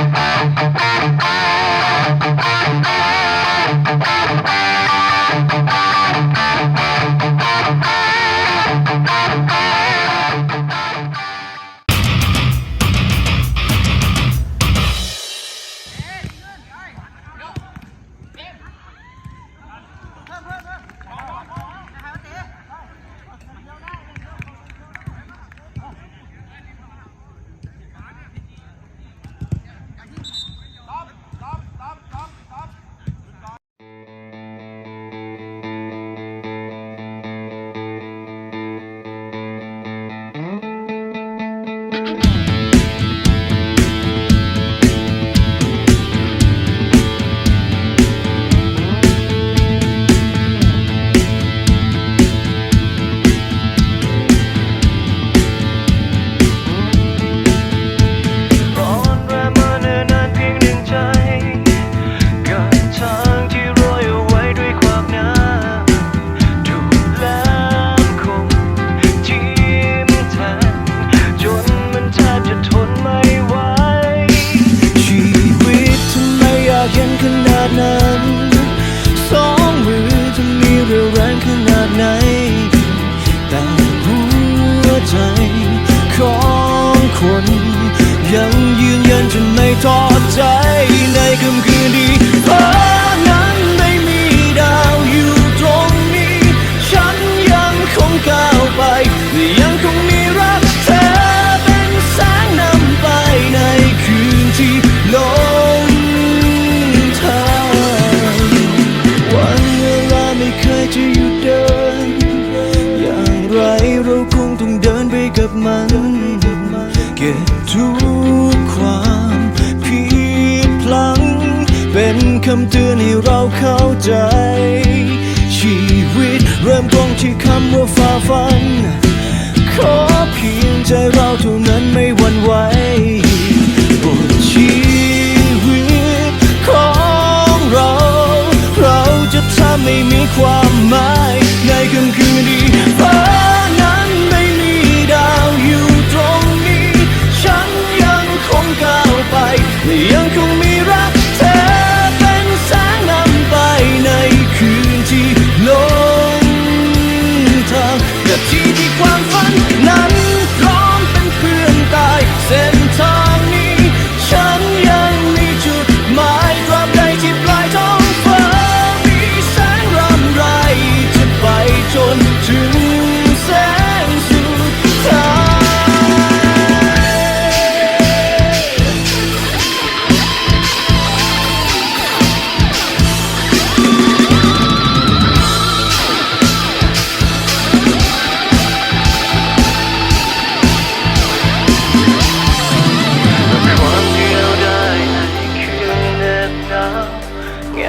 ร้ำเตือนให้เราเข้าใจ ชีวิตเริ่มต้นที่คำว่าฝ่าฟัน ขอเพียงใจเราเท่านั้นไม่หวั่นไหวบทชีวิตของเรา เราจะทำให้มีความหมายในค่ำคืนที่ฟ้านั้นไม่มีดาวอยู่ตรงนี้ ฉันยังคงก้าวไปและยังคงมี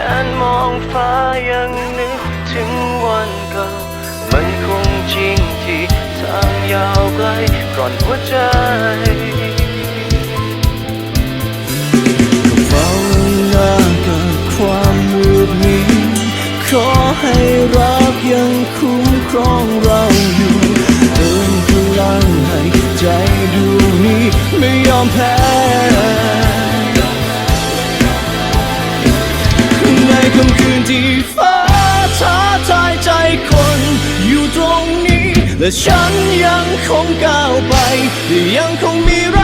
งานมองฟ้ายังนึกถึงวันเก่า มันคงจริงที่ทางยาวไกลก่อนหัวใจเฝ้าหน้ากับความมืดมิดขอให้รักยังคุ้มครองเราอยู่เติมพลังให้ใจดวงนี้ไม่ยอมแพ้ ที่ฟ้าท้าทายใจคนอยู่ตรงนี้ และฉันยังคงก้าวไปและยังคงมีรั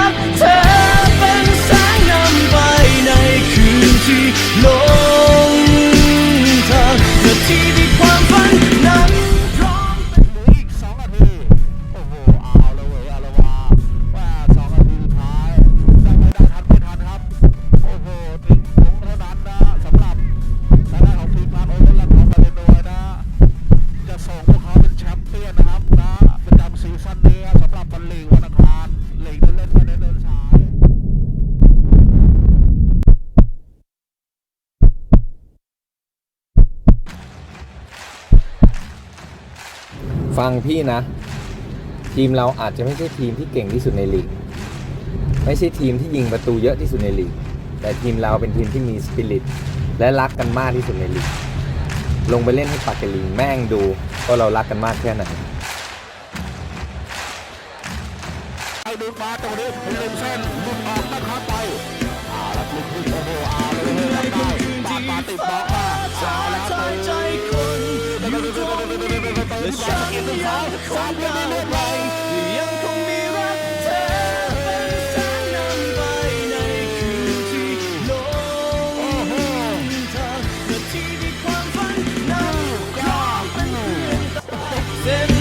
ฟังพี่นะ ทีมเราอาจจะไม่ใช่ทีมที่เก่งที่สุดในลีก ไม่ใช่ทีมที่ยิงประตูเยอะที่สุดในลีก แต่ทีมเราเป็นทีมที่มีสปิริตและรักกันมากที่สุดในลีก ลงไปเล่นให้ปากกลิงแม่งดูว่าเรารักกันมากแค่ไหนไอ้ดูฟ้าตรงนี้เป็เลนเส้นลุดออกนะครับไปอาลักลุกขึ้นโอ้โหอาเลยได้ปาดมาติดบอกะฉันยังคงก้าวไปยังคงมีรักเธอเป็นแสงนำไปในคืนที่ลงทางนาทีที่ความฝันนั้นครองเป็นเพื่อนเส้น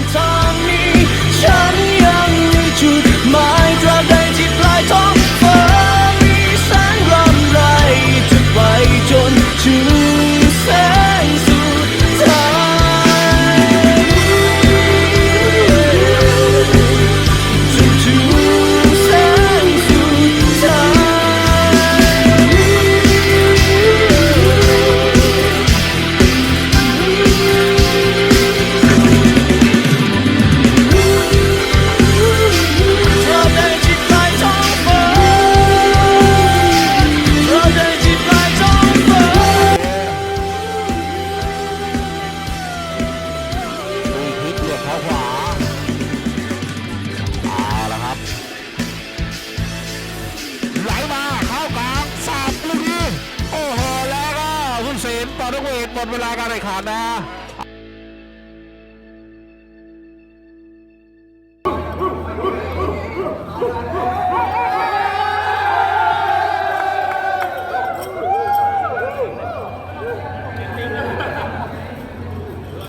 อนกเวทหมดเวลาการแข่งขันนะ